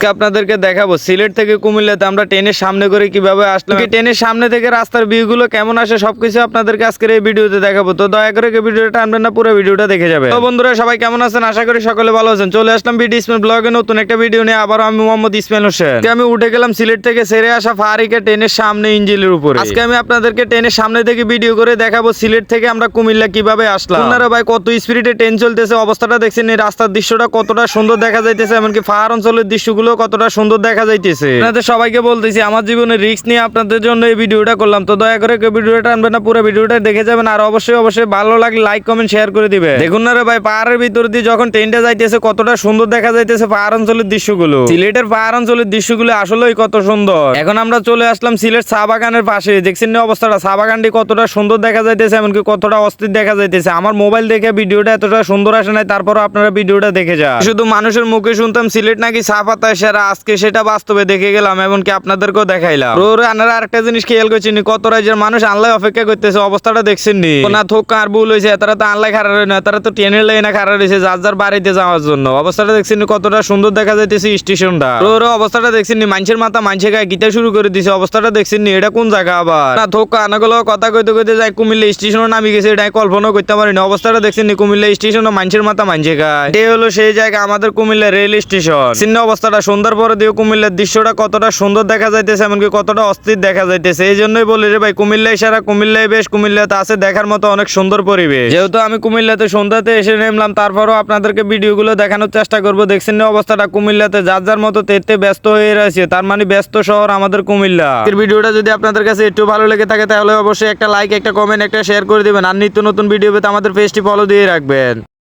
আজকে আপনাদেরকে দেখাবো। সিলেট থেকে কুমিল্লাতে আমরা ট্রেনের সামনে করে কীভাবে আসলাম ট্রেনের সামনে থেকে রাস্তার ভিউ গুলো কেমন আসে সবকিছু আপনাদেরকে আজকের এই ভিডিওতে দেখাবো। তো দয়া করে কি ভিডিওটা টানবেন না পুরো ভিডিওটা দেখে যাবে তো বন্ধুরা সবাই কেমন আছেন? আশা করি সকলে ভালো আছেন। চলে আসলাম বিডি ইসমাইল ব্লগে নতুন একটা ভিডিও নিয়ে। আবার আমি মোহাম্মদ ইসমাইল হোসেন। আমি উঠে গেলাম সিলেট থেকে সেরে আসা ফারিকা ট্রেনের সামনে ইঞ্জিনের উপরে। আজকে আমি আপনাদেরকে ট্রেনের সামনে থেকে ভিডিও করে দেখাবো সিলেট থেকে আমরা কুমিল্লা কীভাবে আসলাম। আপনারা ভাই কত স্পিডে ট্রেন চলতেছে? অবস্থাটা দেখছেন এই রাস্তার দৃশ্যটা কতটা সুন্দর দেখা যাইতেছে এমনকি পাহাড় অঞ্চলের দৃশ্যগুলো কতটা সুন্দর দেখা যাইতেছে। আপনাদের সবাইকে বলতেছি আমার জীবনে রিস্ক নিয়ে আপনাদের জন্য এই ভিডিওটা করলাম। তো দয়া করে কেউ ভিডিওটা আনবেন না পুরো ভিডিওটা দেখে যাবেন। আর অবশ্যই অবশ্যই ভালো লাগলে লাইক কমেন্ট শেয়ার করে দিবে দেখুন না রে ভাই পাহাড়ের ভিতর দিয়ে যখন ট্রেনটা যাইতেছে কতটা সুন্দর দেখা যাইতেছে পাহাড় অঞ্চলের দৃশ্যগুলো। সিলেটের পাহাড় অঞ্চলের দৃশ্যগুলো আসলেই কত সুন্দর। এখন আমরা চলে আসলাম সিলেট চা বাগানের পাশে। দেখছেন না অবস্থাটা? চা বাগানটি কতটা সুন্দর দেখা যাইতেছে এমনকি কতটা অস্থির দেখা যাইতেছে। আমার মোবাইল দেখে ভিডিওটা এতটা সুন্দর আসে নাই তারপরও আপনারা ভিডিওটা দেখে যান। শুধু মানুষের মুখে শুনতাম সিলেট নাকি চা পাতায় সেরা, আজকে সেটা বাস্তবে দেখে গেলাম, এমনকি আপনাদেরকেও দেখাইলাম। ওরে আনারা আরেকটা জিনিস খেয়াল করছেন, কত রাজ্যের মানুষ আনলাই অপেক্ষা করতেছে, অবস্থাটা দেখছেন নি না থোক আর ভুল হয়েছে তারা তো আনলাই খারাপ হয় না তারা তো ট্রেনের লাইনে খারাপ রয়েছে যার যার বাড়িতে যাওয়ার জন্য। অবস্থাটা দেখছেন কতটা সুন্দর দেখা যাইতেছে স্টেশনটা। ওর অবস্থাটা দেখছেন নি মানুষের মাথা মানুষের গায়ে গীতা শুরু করে দিছে, অবস্থাটা দেখছেন নি এটা কোন জায়গা আবার? না, থোক, আনাগুলো কথা কইতে কইতে যাই কুমিল্লা স্টেশনে নামি গেছে, এটা কল্পনা করতে পারি না অবস্থাটা দেখছেন নি কুমিল্লা স্টেশনে মানুষের মাথা মানুষের গায়ে। এটাই হলো সেই জায়গা আমাদের কুমিল্লা রেল স্টেশন। চিহ্ন অবস্থাটা সুন্দর পরে দিয়ে কুমিল্লার দৃশ্যটা কতটা সুন্দর দেখা যাইতেছে, এমনকি কতটা অস্থির দেখা যাইতেছে। এই জন্যই বলি রে ভাই কুমিল্লায় সারা কুমিল্লায় বেশ, কুমিল্লাতে আছে দেখার মতো অনেক সুন্দর পরিবেশ। যেহেতু আমি কুমিল্লাতে সন্ধ্যাতে এসে নেমলাম, তারপরও আপনাদেরকে ভিডিওগুলো দেখানোর চেষ্টা করব। দেখছেন না অবস্থাটা? কুমিল্লাতে যার যার মতো তেতে ব্যস্ত হয়ে রয়েছে, তার মানে ব্যস্ত শহর আমাদের কুমিল্লা। ভিডিওটা যদি আপনাদের কাছে একটু ভালো লেগে থাকে, তাহলে অবশ্যই একটা লাইক একটা কমেন্ট একটা শেয়ার করে দিবেন। আর নিত্য নতুন ভিডিও পেতে আমাদের পেজটি ফলো দিয়ে রাখবেন।